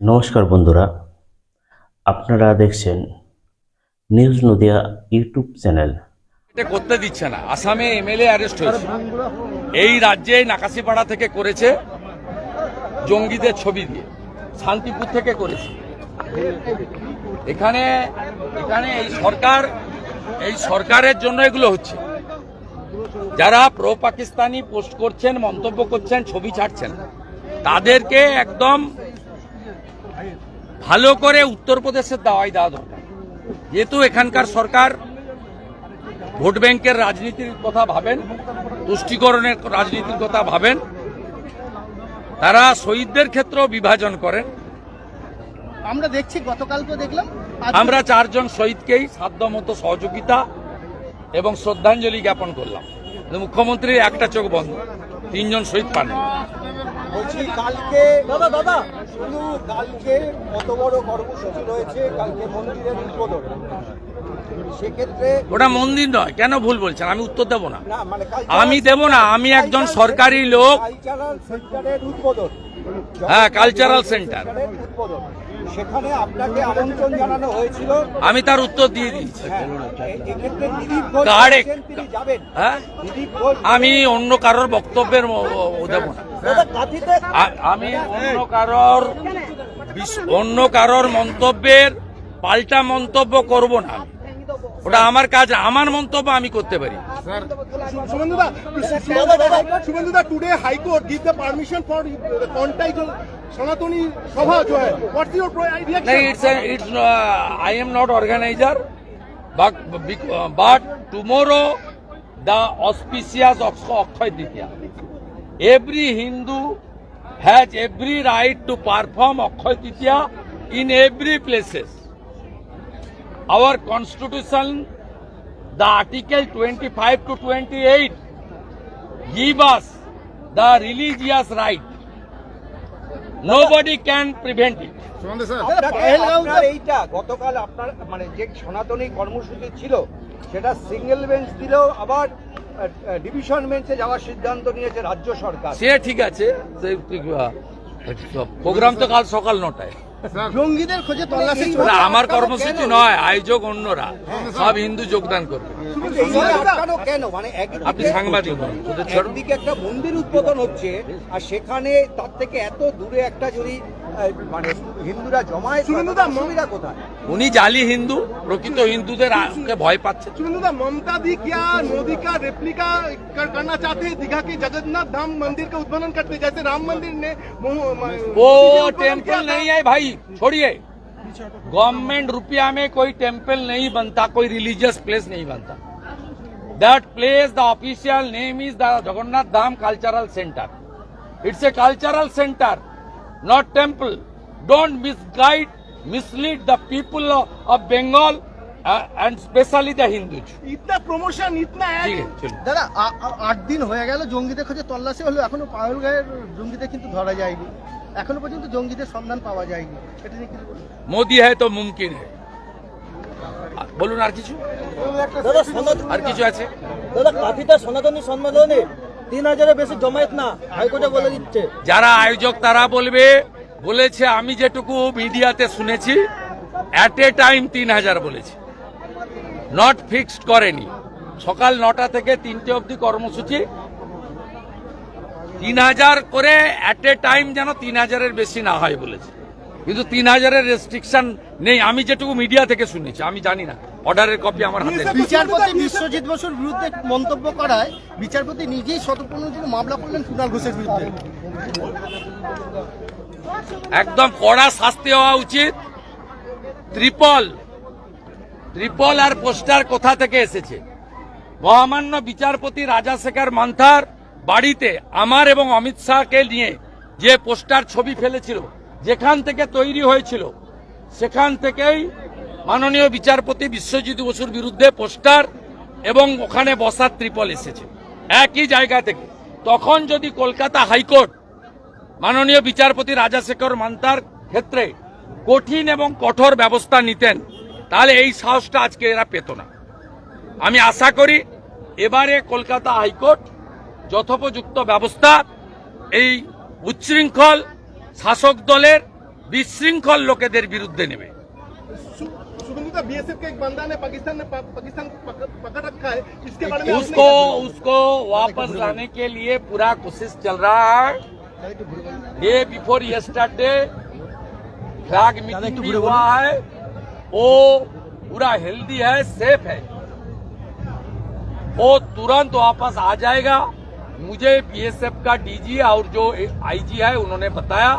নমস্কার বন্ধুরা, আপনারা দেখছেন নিউজ নদিয়া ইউটিউব চ্যানেল। এটা করতে দিচ্ছে না। আসামে এমএলএ অ্যারেস্ট হয়েছে। এই রাজ্যে নাকাশিপাড়া থেকে করেছে জঙ্গিদের ছবি দিয়ে। শান্তিপুর থেকে করেছে। এখানে এখানে এই সরকার, এই সরকারের জন্য এগুলো হচ্ছে। যারা প্রো পাকিস্তানি পোস্ট করছেন, মন্তব্য করছেন, ছবি ছাড়ছেন, তাদেরকে একদম ভালো করে উত্তরপ্রদেশের দাওয়াই দেওয়া দরকার। যেহেতু এখানকার সরকার ভোট ব্যাংকের রাজনীতির কথা ভাবেন তুষ্টিকরণের রাজনীতির কথা ভাবেন তারা শহীদদের ক্ষেত্রেও বিভাজন করেন। আমরা দেখছি গতকালকে দেখলাম আমরা চারজন শহীদকেই সাধ্যমতো সহযোগিতা এবং শ্রদ্ধাঞ্জলি জ্ঞাপন করলাম। মুখ্যমন্ত্রীর একটা চোখ বন্ধ তিনজন শহীদ পান বলছি কালকে দাদা দাদা। শুধু কালকে কত বড় কর্মসূচি রয়েছে কালকে মন্দিরের উদ্বোধন। সেক্ষেত্রে ওটা মন্দির নয় কেন ভুল বলছেন? আমি উত্তর দেব না। মানে আমি দেব না আমি একজন সরকারি লোক। হ্যাঁ, কালচারাল সেন্টার উদ্বোধন। সেখানে আপনাকে আমন্ত্রণ জানানো হয়েছিল। আমি তার উত্তর দিয়ে দিয়েছি। হ্যাঁ, হ্যাঁ? আমি অন্য কারোর বক্তব্যের দেব না। আমি অন্য কারোর অন্য কারোর মন্তব্যের পাল্টা মন্তব্য করব না ওটা আমার কাজ আমার মন্তব্য আমি করতে পারি। শুভেন্দুদা today high court give the permission for contact সনাতনী সভা জয়। হোয়াটস it's it's I am not organiser but but tomorrow the auspicious অক্ষয় দ্বিতীয়া every Hindu has every right to perform অক্ষয় দ্বিতীয়া in every places our constitution the article 25 to 28 give us the religious right. Nobody can prevent it. আপনার এইটা গতকাল আপনার মানে যে সনাতনী কর্মসূচি ছিল সেটা সিঙ্গেল বেঞ্চ দিলেও আবার ডিভিশন বেঞ্চে যাওয়ার সিদ্ধান্ত নিয়েছে রাজ্য সরকার। সে ঠিক আছে প্রোগ্রাম তো কাল সকাল নটায়। জঙ্গিদের খোঁজে তল্লাশি চলছে। আমার কর্মসূচি নয় আয়োজক অন্যরা। সব হিন্দু যোগদান করবে। কেন? মানে আপনি সাংবাদিক একটা মন্দির উদ্বোধন হচ্ছে আর সেখানে তার থেকে এত দূরে একটা যদি মানে হিন্দুরা জমায়েত মমিরা কোথায়? উনি জালি হিন্দু প্রকৃত হিন্দুদের ভয় পাচ্ছে। মমতা करना चाहते जगन्नाथ धाम मंदिर का उद्भवन करते जैसे छोड़िए। गवर्नमेंट रुपया में कोई टेंपल नहीं बनता कोई रिलीजियस प्लेस नहीं बनता। That place the official name is the Jagannath Dham cultural centre it's a cultural centre not temple. Don't misguide, mislead the people of Bengal and specially the Hindus Itna promotion ইতনা দাদা আট দিন হয়ে গেল জঙ্গিদের খোঁজে তল্লাশি হলো এখনও পায়ল গায়ের জঙ্গিদের কিন্তু ধরা যায়নি। এখনও পর্যন্ত জঙ্গিদের সন্ধান পাওয়া যায়নি। এটা নিয়ে কিছু মোদি হ্যায় তো মুমকিন হয় বলুন আর কিছু? আর কিছু আছে? দাদা কাফিতা সনাতনী সম্মেলনে তিন হাজারের বেশি জমায়েত না, হাইকোর্টে বলে দিচ্ছে। যারা আয়োজক তারা বলবে, বলেছে, আমি যেটুকু মিডিয়াতে শুনেছি অ্যাট এ টাইম তিন হাজার বলেছে। নট ফিক্সড করেনি। সকাল নটা থেকে তিনটে অবধি কর্মসূচি। তিন হাজার করে অ্যাট এ টাইম যেন তিন হাজারের বেশি না হয় বলেছে। কিন্তু তিন হাজারের রেস্ট্রিকশন নেই। আমি যেটুকু মিডিয়া থেকে শুনেছি, আমি জানি না। অর্ডারের কপি আমার হাতে বিচারপতি বিশ্বজিৎ বসুর বিরুদ্ধে মন্তব্য করায় বিচারপতি নিজেই শতপূর্ণের জন্য মামলা করলেন কুণাল ঘোষের বিরুদ্ধে। একদম কড়া শাস্তি হওয়া উচিত। ত্রিপল ত্রিপল আর পোস্টার কোথা থেকে এসেছে? মহামান্য বিচারপতি রাজা রাজাশেখর মান্থার বাড়িতে আমার এবং অমিত শাহকে নিয়ে যে পোস্টার ছবি ফেলেছিল যেখান থেকে তৈরি হয়েছিল সেখান থেকেই মাননীয় বিচারপতি বিশ্বজিৎ বসুর বিরুদ্ধে পোস্টার এবং ওখানে বসার ত্রিপল এসেছে। একই জায়গা থেকে। তখন যদি কলকাতা হাইকোর্ট মাননীয় বিচারপতি রাজাশেখর মান্তার ক্ষেত্রে কঠিন এবং কঠোর ব্যবস্থা নিতেন, তাহলে এই সাহসটা আজকে এরা পেত না। আমি আশা করি এবারে কলকাতা হাইকোর্ট যথোপযুক্ত ব্যবস্থা, এই উচ্ছৃঙ্খল শাসক দলের বিশৃঙ্খল লোকেদের বিরুদ্ধে নেবে। शुभेंदु बीएसएफ का एक बंदा ने पाकिस्तान ने पाकिस्तान पकड़ पकड़ रखा है। इसके बारे में उसको उसको वापस लाने के लिए पूरा कोशिश चल रहा है। Day before yesterday flag meeting भी हुआ है। वो पूरा हेल्दी है सेफ़ है। वो तुरंत वापस आ जाएगा। मुझे बीएसएफ का डीजी और जो आईजी है उन्होंने बताया।